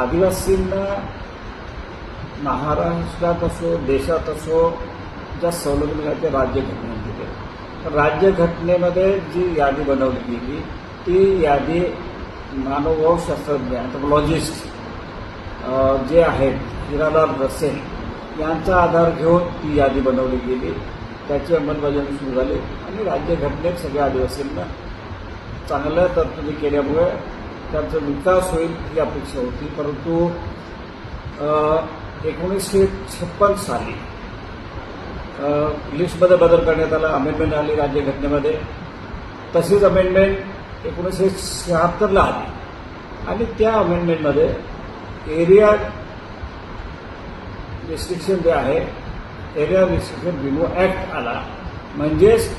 आदिवासींना महाराष्ट्रात असो देशात असो ज्या सवलती मिळाल्या त्या राज्यघटनेत दिल्या. राज्यघटनेमध्ये जी यादी बनवली गेली ती यादी मानवभाव शास्त्रज्ञ अँथ्रोपॉलॉजिस्ट जे आहेत हिरालाल रसेल यांचा आधार घेऊन ती यादी बनवली गेली त्याची अंमलबजावणी सुरू झाली आणि राज्यघटनेत सगळ्या आदिवासींना चांगल्या तरतुदी केल्यामुळे त्यांचा विकास होईल ही अपेक्षा होती. परंतु एकोणीसशे छप्पन साली लिस्टमध्ये बदल करण्यात आला अमेंडमेंट आली राज्यघटनेमध्ये. तशीच अमेंडमेंट एकोणीसशे शहात्तरला आली. आणि त्या अमेंडमेंटमध्ये एरिया रिस्ट्रिक्शन जे आहे एरिया रिस्ट्रिक्शन रिमूव्ह ऍक्ट आला. म्हणजेच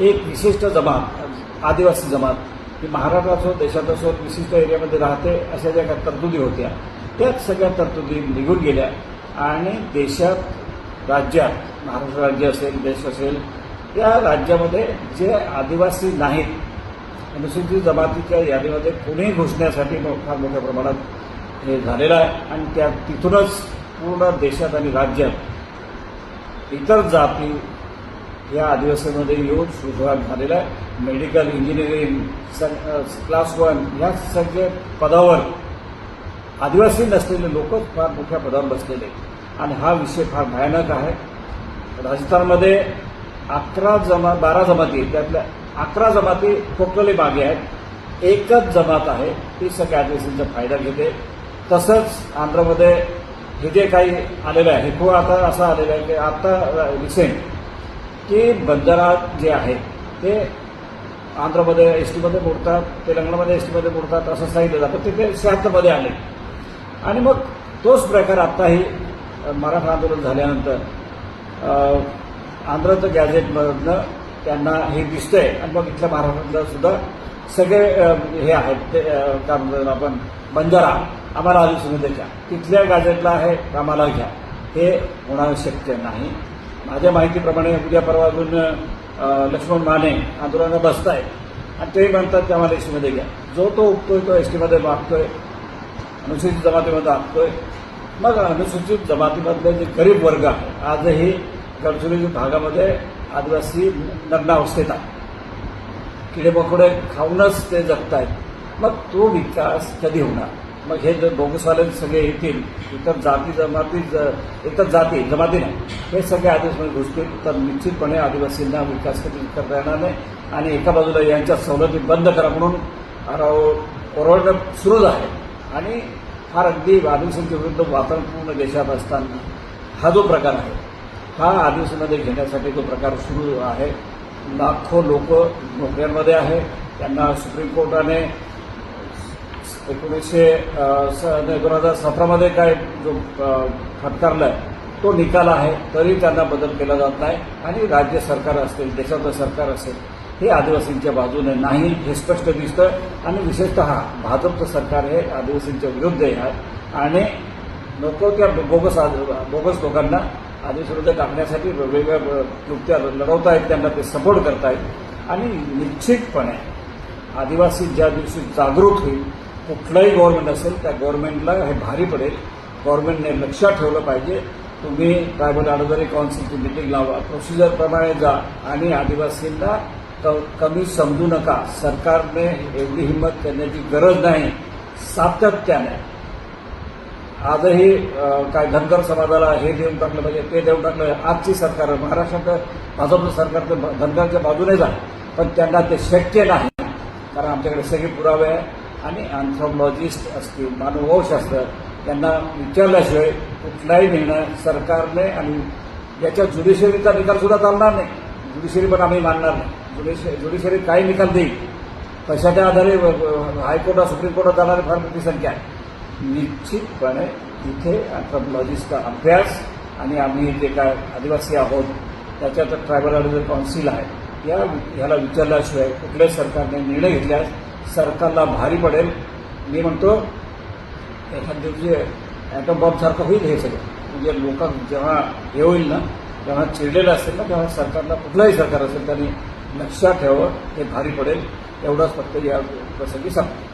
एक विशिष्ट जमात आदिवासी जमात ही महाराष्ट्र असो देशात असो विशिष्ट एरियामध्ये राहते अशा ज्या काही तरतुदी होत्या त्याच सगळ्या तरतुदी निघून गेल्या. आणि देशात राज्यात महाराष्ट्र राज्य असेल देश असेल या राज्यामध्ये जे आदिवासी नाहीत अनुसूचित जमातीच्या यादीमध्ये कोणीही घुसण्यासाठी फार मोठ्या प्रमाणात हे झालेलं आहे. आणि त्या तिथूनच पूर्ण देशात आणि राज्यात इतर जाती या आदिवासीमध्ये येऊन सुरुवात झालेला आहे. मेडिकल इंजिनिअरिंग क्लास वन या सगळ्या पदावर आदिवासी नसलेले लोक फार मोठ्या पदावर बसलेले आणि हा विषय फार भयानक आहे. राजस्थानमध्ये अकरा जमा बारा जमाती त्यातल्या अकरा जमाती टोटली मागे आहेत. एकच जमात आहे ती सगळ्या आदिवासींचा फायदा घेते. तसंच आंध्रमध्ये हे जे काही आलेलं आहे हे खूप आता असं आलेलं आहे की आता रिसेंट की बंजारा जे आहेत ते आंध्रमध्ये एस टीमध्ये मोडतात तेलंगणामध्ये एस टीमध्ये मोडतात असं सांगितलं जातं. ते ते शहात्तरमध्ये आले. आणि मग तोच प्रकार आत्ताही मराठा आंदोलन झाल्यानंतर आंध्रचं गॅझेटमधनं त्यांना हे दिसतंय. आणि मग इथल्या महाराष्ट्रातलं सुद्धा सगळे हे आहेत ते काय म्हणतो आपण बंजारा आम्हाला आधी सुविधेच्या तिथल्या गॅझेटला आहे आम्हाला घ्या. हे होणं शक्य नाही. माझ्या माहितीप्रमाणे उद्या परवा अजून लक्ष्मण माने आंदोलनात आहेत आणि तेही म्हणतात की आम्हाला एसटीमध्ये घ्या. जो तो उठतोय तो एसटीमध्ये मागतोय. अनुसूचित जमातीमध्ये आणतोय मग अनुसूचित जमातीमधले जे गरीब वर्ग आहे आजही गडचिरोली भागामध्ये आदिवासी नग्नावस्थेत आहे. किडेमकोडे खाऊनच ते जगतायत. मग तो विकास कधी होणार? मग हे जर बोगसवाले सगळे येतील इतर जाती जमाती ज- इतर जाती जमाती नाही. हे सगळे आदिवासीमध्ये घुसतील. तर निश्चितपणे आदिवासींना विकास करता येणार नाही. आणि एका बाजूला यांच्या सवलती बंद करा म्हणून परवडणं ओरडणं सुरूच आहे आणि फार अगदी आदिवासींच्या विरुद्ध वातावरण पूर्ण देशात असताना हा जो प्रकार आहे हा आदिवासीमध्ये घेण्यासाठी जो प्रकार सुरू आहे लाखो लोक नोकऱ्यांमध्ये आहे. त्यांना सुप्रीम कोर्टाने एकोणीसशे दोन हजार सतरामध्ये काय जो फटकारला आहे तो निकाल आहे तरी त्यांना बदल केला जात नाही. आणि राज्य सरकार असेल देशाचं सरकार असेल हे आदिवासींच्या बाजूने नाही हे स्पष्ट दिसतं आणि विशेषतः भाजपचं सरकार हे आदिवासींच्या विरुद्ध आहे. आणि नको त्या बोगस आद- बोगस लोकांना आदिवासीविरुद्ध टाकण्यासाठी वेगवेगळ्या कृत्या लढवता आहेत त्यांना ते सपोर्ट करतायत आणि निश्चितपणे आदिवासी ज्या दिवशी जागृत होईल कुठलंही गव्हर्नमेंट असेल त्या गव्हर्नमेंटला हे भारी पडेल. गव्हर्नमेंटने लक्षात ठेवलं पाहिजे तुम्ही ट्रायबल अडोदरी काउन्सिलची मिटिंग लावा. प्रोसिजरप्रमाणे जा आणि आदिवासींना कमी समजू नका. सरकारने एवढी हिंमत करण्याची गरज नाही. सातत्याने. आजही काय धनगर समाजाला हे देऊन टाकलं पाहिजे ते देऊन टाकलं आजची सरकार महाराष्ट्रात भाजपचं सरकार तर धनगरच्या बाजूनेच आहे पण त्यांना ते शक्य नाही. कारण आमच्याकडे सगळे पुरावे आहे. आणि अँथ्रोपॉलॉजिस्ट असतील मानवशास्त्र यांना विचारल्याशिवाय कुठलाही निर्णय सरकारने आणि याच्या ज्युडिशरीचा निकाल सुद्धा चालणार नाही. ज्युडिशरी पण आम्ही मानणार नाही. ज्युडिशरी ज्युडिशरी काही निकाल देईल. कशाच्या आधारे हायकोर्टात सुप्रीम कोर्टात जाणारी फार मोठी संख्या आहे. निश्चितपणे तिथे अँथ्रोपॉलॉजिस्टचा अभ्यास आणि आम्ही जे काय आदिवासी आहोत त्याच्यात ट्रायबल ॲडव्हायझर काउन्सिल आहे या ह्याला विचारल्याशिवाय कुठल्याही सरकारने निर्णय घेतल्यास सरकारला भारी पडेल. मी म्हणतो एखाद दिवशी ॲटम बॉम्बसारखं होईल हे सगळं. म्हणजे लोक जेव्हा हे होईल ना जेव्हा चिडलेलं असेल ना तेव्हा सरकारला कुठलंही सरकार असेल त्यांनी लक्षात ठेवावं हे भारी पडेल. एवढंच फक्त या प्रसंगी सांगतो.